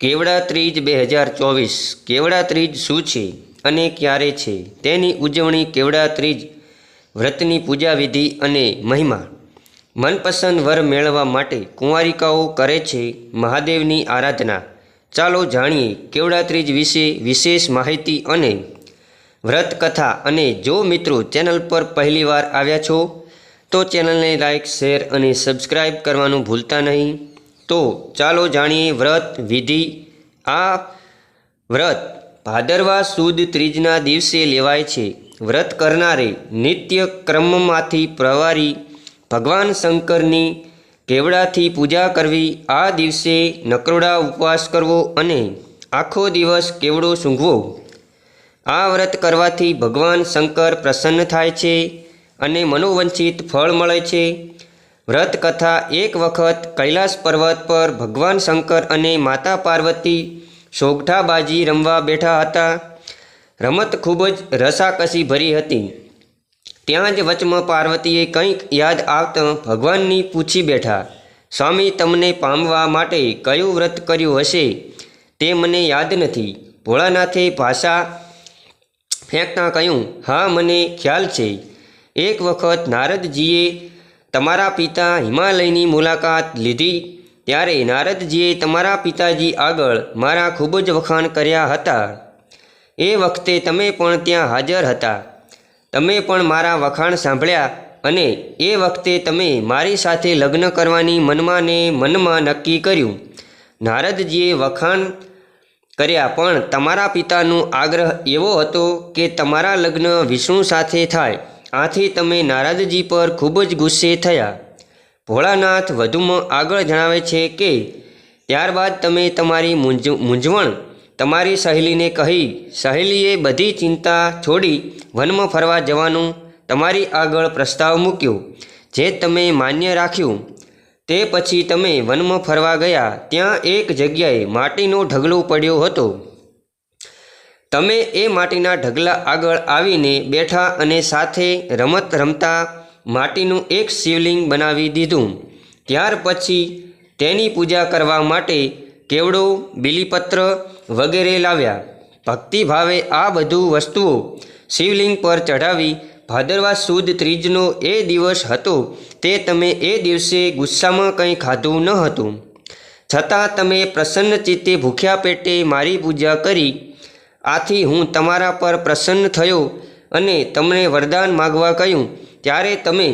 કેવડા ત્રીજ બે હજાર ચોવીસ, કેવડા ત્રીજ શું છે અને ક્યારે છે? તેની ઉજવણી કેવડા ત્રીજ વ્રતની પૂજા વિધિ અને મહિમા. મનપસંદ વર મેળવવા માટે કુંવારિકાઓ કરે છે મહાદેવની આરાધના. ચાલો જાણીએ કેવડા ત્રીજ વિશે વિશેષ માહિતી અને વ્રત કથા. અને જો મિત્રો ચેનલ પર પહેલીવાર આવ્યા છો, તો ચેનલને લાઇક શેર અને સબસ્ક્રાઈબ કરવાનું ભૂલતા નહીં. તો ચાલો જાણીએ વ્રત વિધિ. આ વ્રત ભાદરવા સુદ ત્રીજના દિવસે લેવાય છે. વ્રત કરનારે નિત્ય ક્રમમાંથી પ્રવારી ભગવાન શંકરની કેવડાથી પૂજા કરવી, આ દિવસે નકરોડા ઉપવાસ કરવો અને આખો દિવસ કેવડો સૂંઘવો. આ વ્રત કરવાથી ભગવાન શંકર પ્રસન્ન થાય છે અને મનોવંચિત ફળ મળે છે. વ્રત કથા એક વખત કૈલાસ પર્વત પર ભગવાન શંકર અને માતા પાર્વતી સોગઠાબાજી રમવા બેઠા હતા. રમત ખૂબ જ રસાકસી ભરી હતી. ત્યાં જ વચમાં પાર્વતીએ કંઈક યાદ આવતા ભગવાનની પૂછી બેઠા, સ્વામી, તમને પામવા માટે કયું વ્રત કર્યું હશે? તે મને યાદ નથી. ભોળાનાથે ભાષા ફેંકતા કહ્યું, હા, મને ખ્યાલ છે. એક વખત નારદજીએ તમારા પિતા હિમાલયની મુલાકાત લીધી. ત્યારે નારદજીએ તમારા પિતાજી આગળ મારા ખૂબ જ વખાણ કર્યા હતા. એ વખતે તમે પણ ત્યાં હાજર હતા. તમે પણ મારા વખાણ સાંભળ્યા અને એ વખતે તમે મારી સાથે લગ્ન કરવાની મનમાં ને મનમાં નક્કી કર્યું. નારદજીએ વખાણ કર્યા, પણ તમારા પિતાનો આગ્રહ એવો હતો કે તમારા લગ્ન વિષ્ણુ સાથે થાય. આથી તમે નારદજી પર ખૂબ જ ગુસ્સે થયા. ભોળાનાથ વધુમાં આગળ જણાવે છે કે, ત્યારબાદ તમે તમારી મૂંજ મૂંઝવણ તમારી સહેલીને કહી, સહેલીએ બધી ચિંતા છોડી વનમાં ફરવા જવાનું તમારી આગળ પ્રસ્તાવ મૂક્યો, જે તમે માન્ય રાખ્યું. તે પછી તમે વનમાં ફરવા ગયા, ત્યાં એક જગ્યાએ માટીનો ઢગલો પડ્યો હતો. તમે એ માટીના ઢગલા આગળ આવીને બેઠા અને સાથે રમત રમતા માટીનું એક શિવલિંગ બનાવી દીધું. ત્યાર પછી તેની પૂજા કરવા માટે કેવડો બિલીપત્ર વગેરે લાવ્યા. ભક્તિભાવે આ બધું વસ્તુઓ શિવલિંગ પર ચઢાવી ભાદરવા સુદ ત્રીજનો એ દિવસ હતો તે તમે એ દિવસે ગુસ્સામાં કંઈ ખાધું ન હતું. છતાં તમે પ્રસન્ન ચિત્તે ભૂખ્યા પેટે મારી પૂજા કરી આથી હું તમારા પર પ્રસન્ન થયો અને તમને વરદાન માગવા કહ્યું. ત્યારે તમે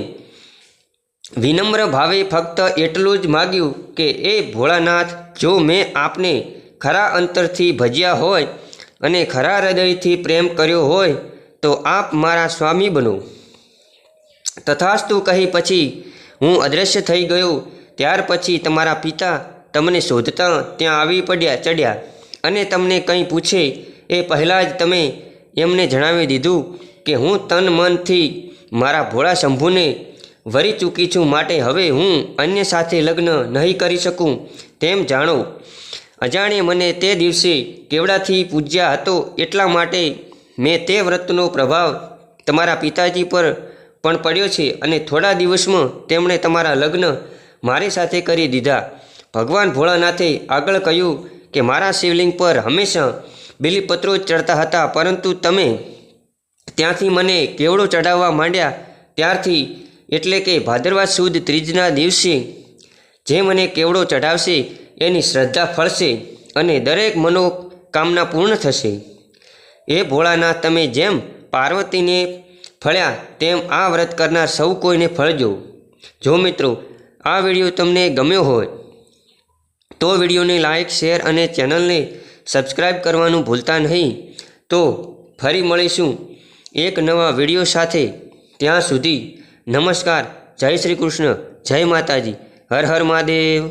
વિનમ્ર ભાવે ફક્ત એટલું જ માગ્યું કે, એ ભોળાનાથ, જો મેં આપને ખરા અંતરથી ભજ્યા હોય અને ખરા હૃદયથી પ્રેમ કર્યો હોય, તો આપ મારા સ્વામી બનો. તથાસ્તુ કહી પછી હું અદૃશ્ય થઈ ગયો. ત્યાર પછી તમારા પિતા તમને શોધતા ત્યાં આવી પડ્યા ચડ્યા અને તમને કંઈ પૂછે એ પહેલાં જ તમે એમને જણાવી દીધું કે હું તન મનથી મારા ભોળા શંભુને વરી ચૂકી છું માટે હવે હું અન્ય સાથે લગ્ન નહીં કરી શકું, તેમ જાણો. અજાણે મને તે દિવસે કેવડાથી પૂજ્યા હતો એટલા માટે મેં તે વ્રતનો પ્રભાવ તમારા પિતાજી પર પણ પડ્યો છે અને થોડા દિવસમાં તેમણે તમારા લગ્ન મારી સાથે કરી દીધા. ભગવાન ભોળાનાથે આગળ કહ્યું કે મારા શિવલિંગ પર હંમેશા બિલીપત્રો ચડતા હતા, પરંતુ તમે ત્યાંથી મને કેવડો ચઢાવવા માંડ્યા? ત્યારથી એટલે કે ભાદરવા સુદ ત્રીજના દિવસે જે મને કેવડો ચઢાવશે, એની શ્રદ્ધા ફળશે અને દરેક મનોકામના પૂર્ણ થશે. એ ભોળાનાથ, તમે જેમ પાર્વતીને ફળ્યા, તેમ આ વ્રત કરનાર સૌ કોઈને ફળજો. જો મિત્રો, આ વીડિયો તમને ગમ્યો હોય, તો વિડીયોને લાઇક શેર અને ચેનલને સબસ્ક્રાઈબ કરવાનું ભૂલતા નહીં. તો ફરી મળીશું એક નવા વીડિયો સાથે. ત્યાં સુધી નમસ્કાર. જય શ્રી કૃષ્ણ. જય માતાજી. હર હર મહાદેવ.